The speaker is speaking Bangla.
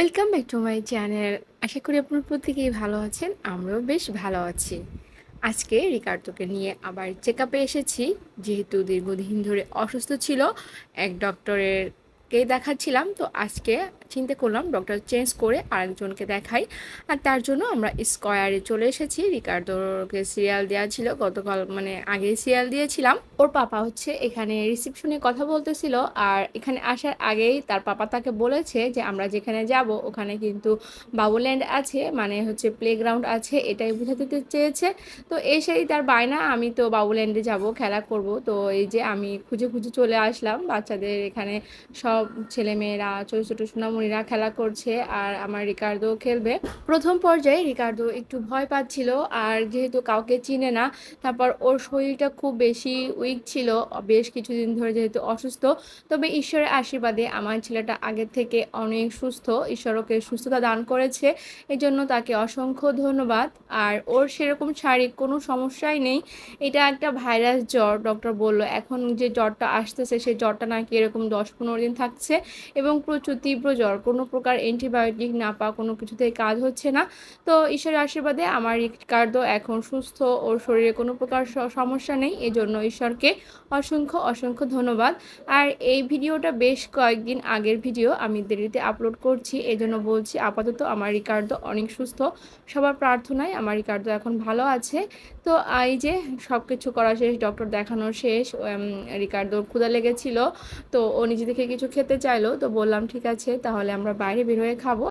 Welcome back to my channel আশা করি আপনার প্রত্যেকেই ভালো আছেন, আমরাও বেশ ভালো আছি। আজকে রিকার্তোকে নিয়ে আবার চেক আপে এসেছি, যেহেতু দীর্ঘদিন ধরে অসুস্থ ছিল, এক ডক্টরের কে দেখাচ্ছিলাম, তো আজকে চিন্তা করলাম ডক্টর চেঞ্জ করে আরেকজনকে দেখাই। আর তার জন্য আমরা স্কোয়ারে চলে এসেছি। রিকার্ডোকে সিরিয়াল দেওয়া ছিল। গতকাল মানে আগে সিরিয়াল দিয়েছিলাম। ওর পাপা হচ্ছে এখানে রিসেপশনে কথা বলতেছিল। আর এখানে আসার আগেই তার পাপা তাকে বলেছে যে, আমরা যেখানে যাব, ওখানে কিন্তু বাবুল্যান্ড আছে মানে হচ্ছে প্লেগ্রাউন্ড আছে। এটাই বোঝাতে চেয়েছে। তো এসেই তার বায়না, আমি তো বাবুল্যান্ডে যাব, খেলা করব। তো এই যে আমি খুঁজে খুঁজে চলে আসলাম। বাচ্চাদের এখানে সব ছেলেমেয়েরা, ছোটো ছোটো সোনামণিরা খেলা করছে আর আমার রিকার্দো খেলবে। প্রথম পর্যায়ে রিকার্দো একটু ভয় পাচ্ছিল আর যেহেতু কাউকে চিনে না, তারপর ওর শরীরটা খুব বেশি উইক ছিল, বেশ কিছুদিন ধরে যেহেতু অসুস্থ। তবে ঈশ্বরের আশীর্বাদে আমার ছেলেটা আগের থেকে অনেক সুস্থ, ঈশ্বর ওকে সুস্থতা দান করেছে এই জন্য তাকে অসংখ্য ধন্যবাদ। আর ওর সেরকম শারীরিক কোনো সমস্যাই নেই, এটা একটা ভাইরাস জ্বর ডক্টর বলল। এখন যে জ্বরটা আসতেছে সেই জ্বরটা নাকি এরকম দশ পনেরো দিন থাকছে এবং প্রচুর তীব্র জ্বর। কোনো প্রকার অ্যান্টিবায়োটিক না পাওয়া কোনো কিছুতেই কাজ হচ্ছে না। তো ঈশ্বরের আশীর্বাদে আমার রিকার্ডো এখন সুস্থ ওর শরীরে কোনো প্রকার সমস্যা নেই। এজন্য ঈশ্বরকে অসংখ্য অসংখ্য ধন্যবাদ। আর এই ভিডিওটা বেশ কয়েকদিন আগের ভিডিও। আমি দেরিতে আপলোড করছি। এজন্য বলছি আপাতত আমার রিকার্ডো অনেক সুস্থ। সবার প্রার্থনায় আমার রিকার্ডো এখন ভালো আছে। তো এই যে সব কিছু করা শেষ, ডক্টর দেখানো শেষ রিকার্ডোর ক্ষুদা লেগেছিল। তো ও নিজে থেকে কিছু খেতে চাইলো তো বললাম ঠিক আছে তাহলে আমরা বাইরে বের হয়ে খাব।